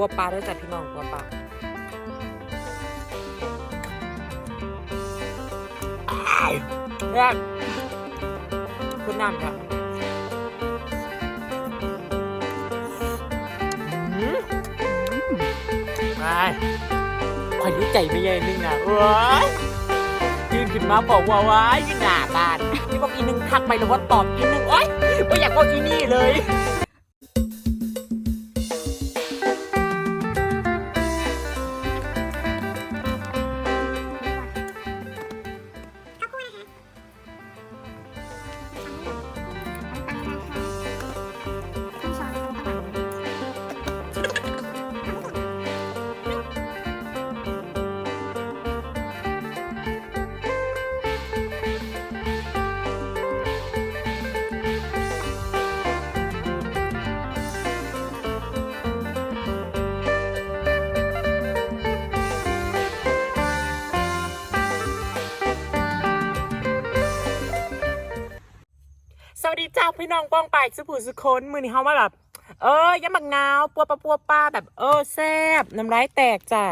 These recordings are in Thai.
ปัวปลาด้วยจ้ะพี่น้องปัวปลาอ้ายแซ่บคุณน้ำจ้ะอืมไปขอยุ่ใจไม่ใหญ่นึงนะเว้ยยืนขึ้นมาบอกว่าว้ายหน้าบ้านนี่บอกอีนึงทักไปแล้วว่าตอบอีนึงโอ๊ยไม่อยากบอกอีนี่เลย พี่น้องป้องไปสุภูสุคนมือนี้เขามาแบบ เออยำบักนาวปัวปลาปัวปลาแบบ เออแซ่บน้ำลายแตกจ้า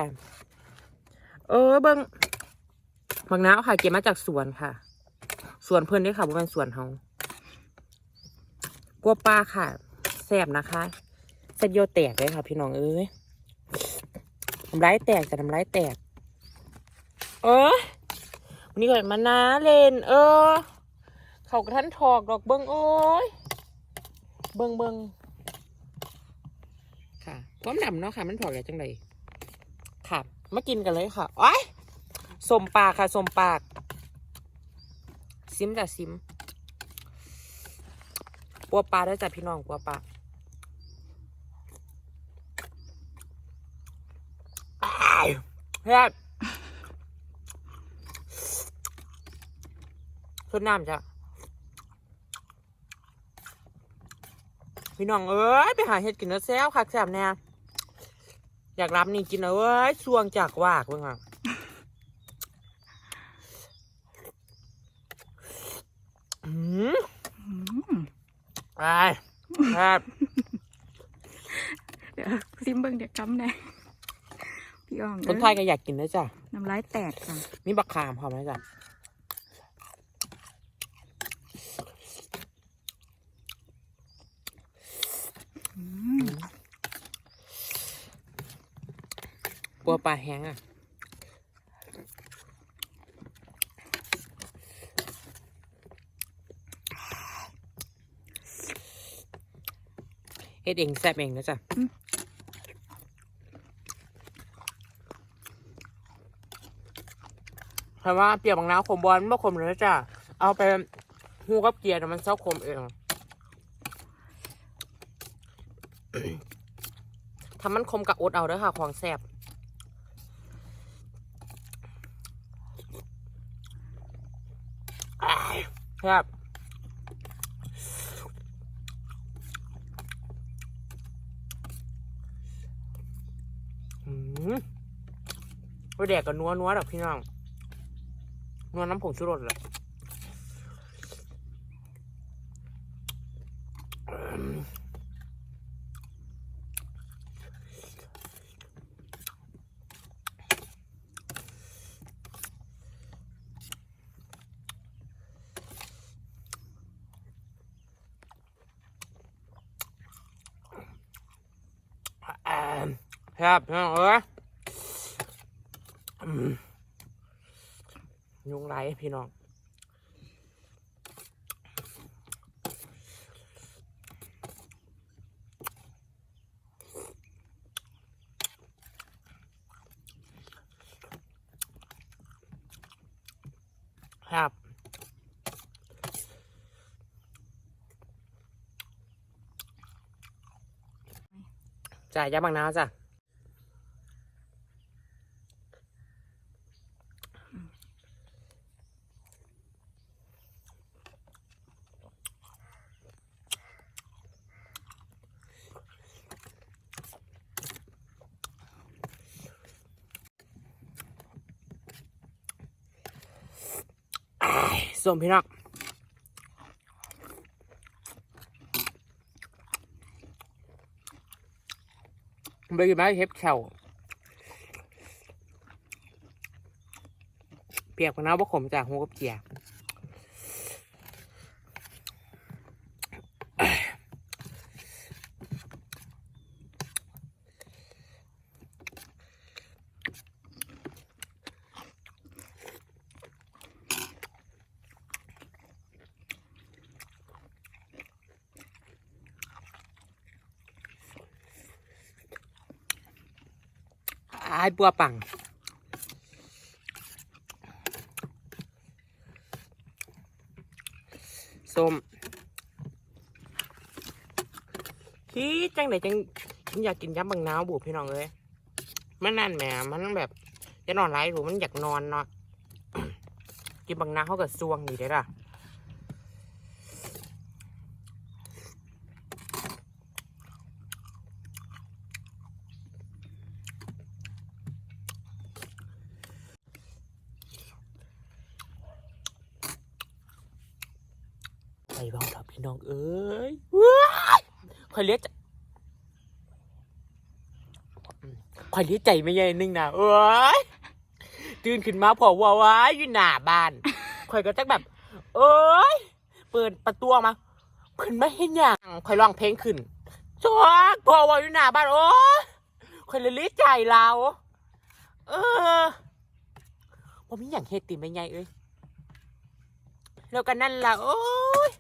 เออเบิ้งบักนาวค่ะเก็บมาจากสวนค่ะ สวนเพื่อนด้วยค่ะว่าเป็นสวนเขาปัวปลาค่ะแซ่บนะคะเส้นโยแตกเลยค่ะ พี่น้องเอ้ยน้ำลายแตกแต่น้ำลายแตก เออวันนี้เกิดมานะเลนเออ เขากระทันถอกดอกเบิงโอ้ย เบิงเบิงค่ะความดำเนาะค่ะ มันถอกแล้วจังไดค่ะ มากินกันเลยค่ะอ้อยสมปากค่ะสมปาก ซิมจ้ะซิมปัวปลาด้วยจ้ะพี่น้องปัวปลาอ้ายแซ่บสดน้ำจ้ะ พี่น้องเอ้ยไปหาเห็ดกินแล้วแซวคักแซบแน่อยากรับนี่กินเอาเอ้ยช่วงจากวากเบิ่งอะอืมไปครับเดี๋ยวซิมเบิ้งเดี๋ยวจำได้พี่อ่องคนไทยก็อยากกินนะจ้ะน้ำลายแตกค่ะมีบักขามพอไหมจ้ะ ปัวปลาแห้งอะเฮ็ดเองแซ่บเองนะจ๊ะเพราะว่าเปรียบบางน้ำขมบอลไม่ขมเลยนะจ๊ะ เอาไปหูกับเกียร์น่ะมันเศร้าขมเองทำมันคมกับอดเอาเด้อค่ะ ของแซ่บอ้าย แซ่บอืมไปแดกกับนัวนัวดอกพี่น้องนัวน้ำผงชูรสเละอืมอ่า ครับน้องเอ้ยยุงไรพี่น้องครับจ่ายยาบางนาวจ้ะ อ้าย ส่งพี่น้องไปกินมาเห็บแขวเปียกพน้าว่าขมจากหัวกับเจีย อายบัวปังส้มที่จังไหนจังฉันอยากกินยำบังนาวบุพี่น้องเลยมันนั่นแหมมันแบบจะนอนไรหรือมันอยากนอนเนาะกินบังนาเขากับซวงนี่ได้อล่ะ ไปบ้างเถอะพี่น้องเอ้ยคอยเลี้ยใจคอยเลี้ยใจไม่ใหญ่นึงนะเอ้ยตื่นขึ้นมาพอว่าว้ายอยู่หน้าบ้านคอยก็จะแบบ เอ้ย เปิดประตูออกมาเพิ่นไม่เห็นอย่างคอยร้องเพลงขึ้นจวกพอว่าอยู่หน้าบ้านโอ้ยคอยเลยเลี้ยใจเราเออผมมีอย่างเฮดติไม่ใหญ่เอ้ยแล้วกันนั่นล่ะโอ้ย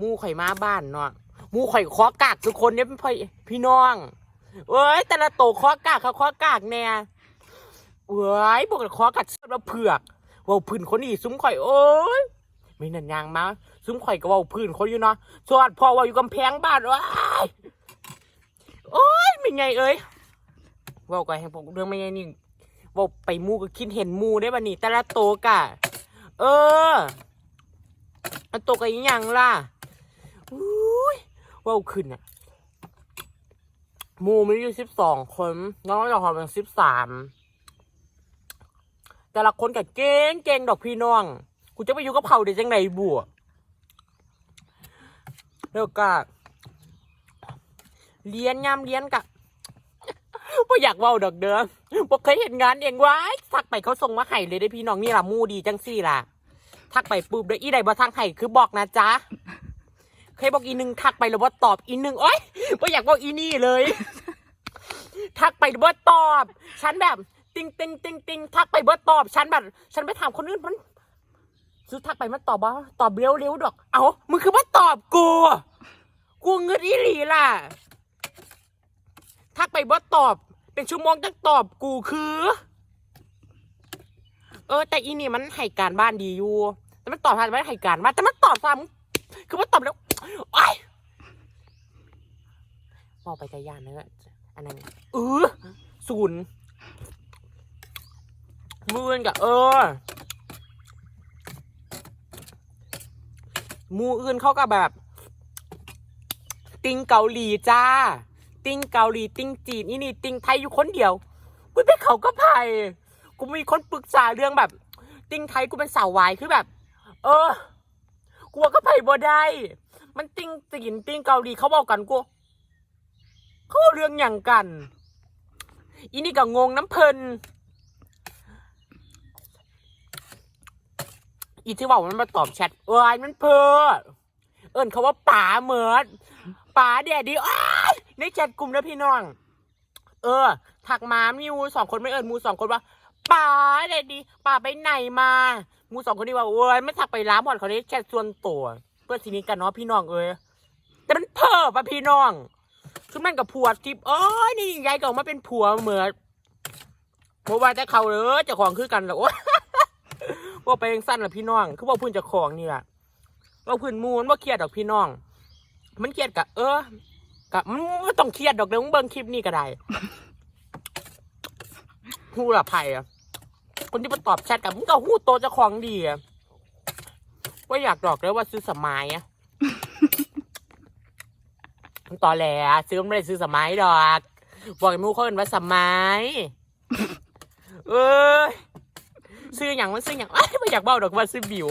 มูข่อยมาบ้านเนาะมูข่อยคอกากทุกคนเนี่ยเป็นพี่พี่น้องเอ้ยแต่ละโตคอกากเขาคอกากแน่เอ้ยบอกเลยคอกัดเชือกแล้วเผือกเว่าพื้นคนนี้ซุ้มข่อยโอ้ยไม่นันยางมาซุ้มข่อยก็เว่าพื้นคนอยู่เนาะสวัสดพอว่าอยู่กำแพงบ้านว้ายโอ้ยไม่ไงเอ้ยเว่าก็ให้ผมเรื่องไม่ไงนี่เว่าไปมูก็คิดเห็นมูได้บันนี้แต่ละโตกะ เออมันตกะย่างล่ะ ว้าวขึ้นอะมูมันอยู่สิบสองคน น้องเราหอมเป็นสิบสามแต่ละคนกับเก่งเก่งดอกพี่น้อง กูจะไปอยู่กับเขาได้จังไหนบัวแล้วก็เรียนยามเรียนกะบ่อยากเว้าดอกเด้อบ่เคยเห็นงานเองวะสักไปเขาส่งมาให้เลยได้พี่น้องนี่ล่ะมูดีจังสี่ล่ะ ทักไปปุ๊บเดี๋ยอีใดบ่ทักให้คือบอกนะจ๊ะ เคยบอกอีหนึ่งทักไปแล้วว่าตอบอีหนึ่งโอ๊ยไม่อยากบอกอีนี่เลย ทักไปแล้วว่าตอบ ฉันแบบติงติงติงติงทักไปว่าตอบ ฉันแบบ ฉันไปถามคนอื่นมันซื้อทักไปมันตอบว่าตอบเร็วเร็วดอก เอามึงคือว่าตอบกู กูเงินอีหลีล่ะ ทักไปว่าตอบ เป็นชั่วโมงจังตอบกูคือ เออ แต่อีนี่มันให้การบ้านดีอยู่แต่มันตอบทันไม่ให้การบ้านแต่มันตอบซ้ำคือมันตอบแล้ว ไอ้ยมองไปใจยานเนอะอันนั้นเออศูนย์มือกับเออมูอื่นเขาก็แบบ ติงเกาหลีจ้า ติงเกาหลี ติงจีนนี่นี่ติงไทยอยู่คนเดียวกูไปเขาก็ไผ่กูมีคนปรึกษาเรื่องแบบ ติงไทยกูเป็นสาววายคือแบบ เออกูว่าก็ไปบ่ได้ มันติงจีนติงเกาหลีเขาบอกกันกูเขาเรื่องอย่างกัน อีนี่ก็งงน้ำเพลินอีที่บอกมันมาตอบแชทเอ้ยมันเพอเอิญเขาว่าป๋าเหมือดป๋าเดียดีอ้ายในแชทกลุ่มนะพี่น้อง เออ ถักมามีมูสองคนไม่เอิญมูสองคนว่าป๋าเดียดีป๋าไปไหนมา มูสองคนนี้ว่าเอ้ยไม่ถักไปร้านบอดเขาได้แชทส่วนตัว เพื่อนทีนี้กันเนาะพี่น้องเอ้ยแต่มันเพ้อปะพี่น้อง คือมันกับผัวทิพย์เอ้ยนี่ยายก็ออกมาเป็นผัวเหมือนเพราะว่าแต่เขาเลยเจ้าของคือกันเหรอโอ๊ยว่าไปยังสั้นละพี่น้อง คือว่าพื้นเจ้าของนี่แหละว่าพื้นมูนว่าเครียดดอกพี่น้อง มันเครียดกะเออกะมันต้องเครียดดอกเดี๋ยวมึงเบิ่งคลิปนี้ก็ได้หูละไผ่อะคนที่มาตอบแชทกับมึงก็หูโตเจ้าของดีอะ ว่าอยากดอกเลยว่าซื้อสมัยอะตอแหลซื้อไม่ได้ซื้อสมัยดอก บอกไอ้หมูเขาเอินว่าสมัยเอ้ยซื้ออย่างมันซื้ออย่างอ้ายไม่อยากเบ้าดอกว่าซื้อบิว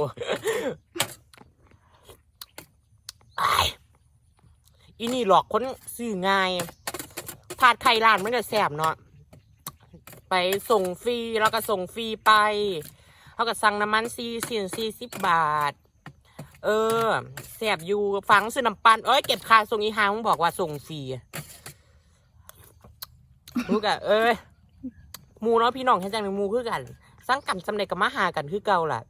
อ้ายอีนี่หลอกคนซื้อง่ายถาดไข่ร้านมันจะแสบเนาะไปส่งฟรีแล้วก็ส่งฟรีไปเขาก็สั่งน้ำมันซีสี่สี่สิบบาท เออแสบอยู่ฟังซื้อน้ำปันเอ้ยเก็บค่าส่งอีหางมึงบอกว่าส่งฟรีรู้กะเอ้ยมูเนาะพี่น้องแค่จังในหมูคือกันสร้างกันสำเร็จกับมาหากันคือเก่าล่ะ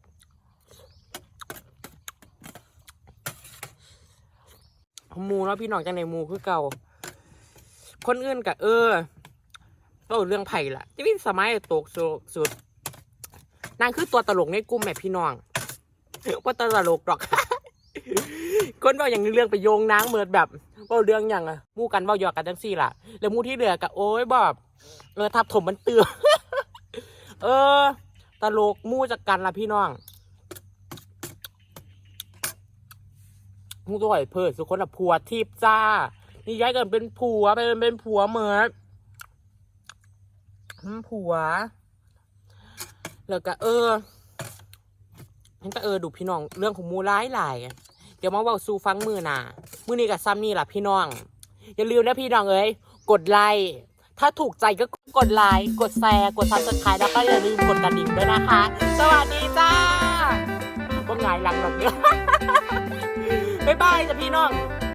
มูเนาะพี่น้องจังในมูคือเก่า คนอื่นกะเออก็เรื่องไผ่ละจะมีสมัยตกสุดสุดนางคือตัวตลกในกลุ่มแม่พี่น้อง ว่าตลกดอก คนเว่าอย่างเรื่องไปโยงนางเหมือนแบบเว่าเรื่องอย่างอะมู่กันเว่าหยอกกันจังสี่ล่ะ แล้วมู่ที่เหลือกะโอ้ยบอบเออทับถมมันเตือ เออ ตลกมู่จากกันละพี่น้องมึงตัวไหวเพิดสุคนอะผัวทิพย์จ้า นี่ย้ายกันเป็นผัวไปเป็นเป็นผัวเหมือนผัว แล้วก็เออ เห็นก็เออดูพี่น้องเรื่องของมูร้ายหลายเดี๋ยวมาว่าซูฟังมือหน่ะมือนี้กับซ้ำนี่ล่ะพี่น้อง อย่าลืมนะพี่น้องเอ้ยกดไลค์ถ้าถูกใจก็กดไลค์กดแชร์กดซับสไครต์แล้วก็อย่าลืมกดกระดิ่งด้วยนะคะ สวัสดีจ้าก็ไงายหลังแบบนี้บ๊ายบายจ้ะพี่น้อง